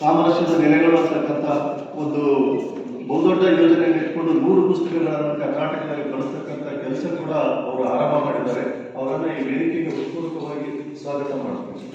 ಸಾಮರಸ್ಯದ ನೆಲೆಗಳು ಅಂತಕ್ಕಂಥ ಒಂದು ಬಹುದೊಡ್ಡ ಯೋಜನೆಯನ್ನು ಇಟ್ಕೊಂಡು ನೂರು ಪುಸ್ತಕಗಳನ್ನು ಕರ್ನಾಟಕದಲ್ಲಿ ಬಳಸ್ತಕ್ಕಂಥ ಕೆಲಸ ಕೂಡ ಅವರು ಆರಂಭ ಮಾಡಿದ್ದಾರೆ. ಅವರನ್ನು ಈ ವೇದಿಕೆಗೆ ಉತ್ಪೂರ್ವಕವಾಗಿ ಸ್ವಾಗತ ಮಾಡ್ತೀನಿ.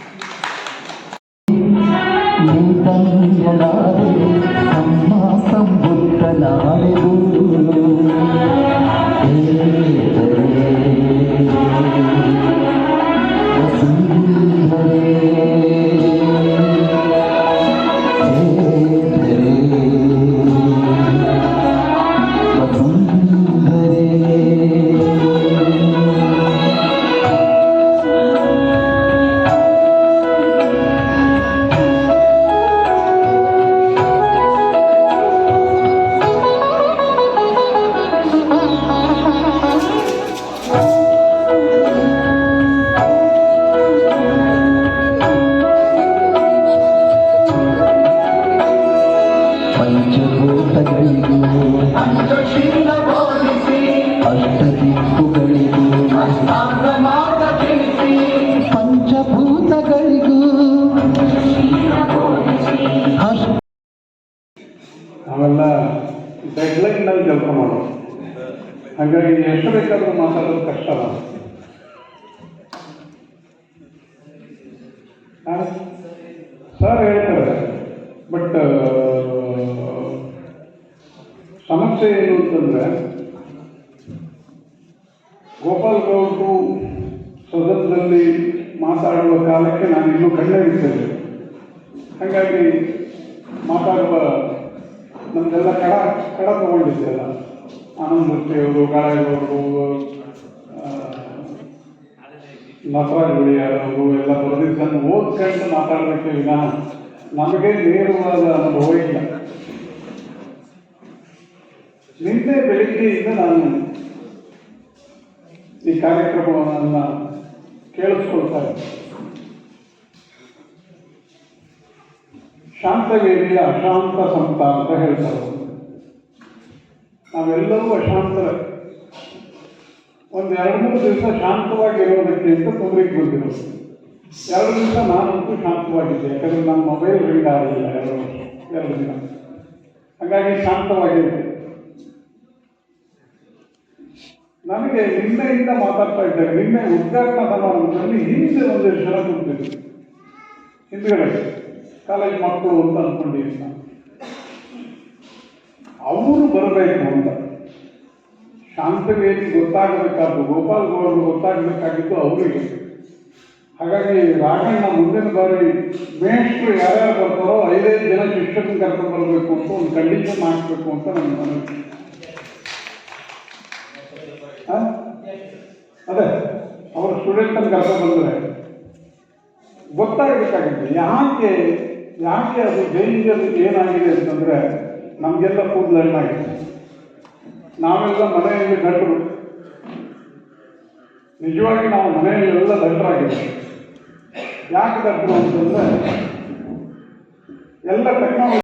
ಅಷ್ಟ ನಾವೆಲ್ಲ ಡೆಡ್ಲೈನ್ನಲ್ಲಿ ಕೆಲಸ ಮಾಡೋದು. ಹಾಗಾಗಿ ಎಷ್ಟು ಬೇಕಾದರೂ ಮಾತಾಡೋದು ಕಷ್ಟ ಸರ್ ಹೇಳ್ತಾರೆ ಬಟ್ ಸಮಸ್ಯೆ ಏನು ಅಂತಂದ್ರೆ, ಗೋಪಾಲ್ ಗೌಡ್ರು ಸದನದಲ್ಲಿ ಮಾತಾಡುವ ಕಾಲಕ್ಕೆ ನಾನು ಇನ್ನೂ ಕಣ್ಣೇ ಇರ್ತೇನೆ ಹಾಗಾಗಿ ಮಾತಾಡುವ ನಮ್ದೆಲ್ಲ ಕಡ ಕಡ ತಗೊಂಡಿದ್ದೆಲ್ಲ. ಆನಂದ್ ಮೂರ್ತಿಯವರು ಗಾಯವರು ನಟರಾಜ್ ಅವರು ಎಲ್ಲ ಬರೆದಿದ್ದನ್ನು ಓದ್ಕೊಂಡು ಮಾತಾಡಲಿಕ್ಕೆ ವಿಧಾನ ನಮಗೆ ನೇರವಾದ ಅನುಭವ ಇಲ್ಲ. ನಿನ್ನೆ ಬೆಳಿಗ್ಗೆಯಿಂದ ನಾನು ಈ ಕಾರ್ಯಕ್ರಮವನ್ನು ಕೇಳಿಸ್ಕೊಳ್ತಾ ಶಾಂತ ಶಾಂತವೇದಿಯ ಅಶಾಂತ ಸಂತ ಅಂತ ಹೇಳ್ತಾರೆ. ನಾವೆಲ್ಲರೂ ಅಶಾಂತರ. ಒಂದು ಎರಡು ಮೂರು ದಿವಸ ಶಾಂತವಾಗಿರೋದಕ್ಕೆ ಅಂತ ತೊಂದರೆಗೆ ಬಂದಿರೋದು ಎರಡು ದಿವಸ ನಾನಂತೂ ಶಾಂತವಾಗಿದ್ದೆ, ಯಾಕಂದ್ರೆ ನನ್ನ ಮೊಬೈಲ್ ರೀಡ್ ಆಗಲಿಲ್ಲ ಎರಡು ವರ್ಷ, ಎರಡು ದಿನ. ಹಾಗಾಗಿ ಶಾಂತವಾಗಿದ್ದೆ. ನನಗೆ ನಿನ್ನೆಯಿಂದ ಮಾತಾಡ್ತಾ ಇದ್ದೇನೆ. ನಿನ್ನೆ ಉದ್ಘಾಟನಾ ಸಮಾರಂಭದಲ್ಲಿ ಹಿಂದೆ ಒಂದು ಜನ ಕೂತಿದ್ರು. ಹಿಂದ್ಗಡೆ ಕಾಲೇಜ್ ಮಕ್ಕಳು ಅಂತ ಅನ್ಕೊಂಡಿದ್ದೀವಿ ನಾನು ಅವರು ಬರಬೇಕು ಅಂತ. ಶಾಂತವೇದಿ ಗೊತ್ತಾಗಬೇಕಾದ್ದು ಗೋಪಾಲ್ ಗೌಡರು ಗೊತ್ತಾಗಬೇಕಾಗಿದ್ದು ಅವರಿಗೆ ಹಾಗಾಗಿ ರಾಘಣ್ಣ ಮುಂದಿನ ಬಾರಿ ಮೇಷ್ಟ್ರು ಯಾರ್ಯಾರು ಬರ್ತಾರೋ ಐದೈದು ಜನ ಶಿಕ್ಷಕನ ಕರ್ಕೊಂಡು ಬರಬೇಕು ಅಂತ ಒಂದು ಕಂಡೀಷನ್ ಹಾಕಬೇಕು ಅಂತ ನನ್ನ ಮನವಿ ಆ? ಅದೇ ಅವರ ಅಂತ ಕರ್ಕೊಂಡು ಬಂದರೆ. ಗೊತ್ತಾಗಬೇಕಾಗಿದೆ ಯಾಕೆ ಯಾಕೆ ಅದು ಡೇಂಜರ್ ಏನಾಗಿದೆ ಅಂತಂದರೆ ನಮಗೆಲ್ಲ ಕೂದಲು ಹಣ್ಣಾಗಿದೆ ನಾವೆಲ್ಲ ಮನೆಯಲ್ಲಿ ದಡ್ಡರು ನಿಜವಾಗಿ ನಾವು ಮನೆಯಲ್ಲೆಲ್ಲ ದಡ್ಡರಾಗಿದ್ದೀವಿ ಯಾಕೆ ದಡ್ಡರು ಅಂತಂದ್ರೆ, ಎಲ್ಲ ಟೆಕ್ನಾಲಜಿ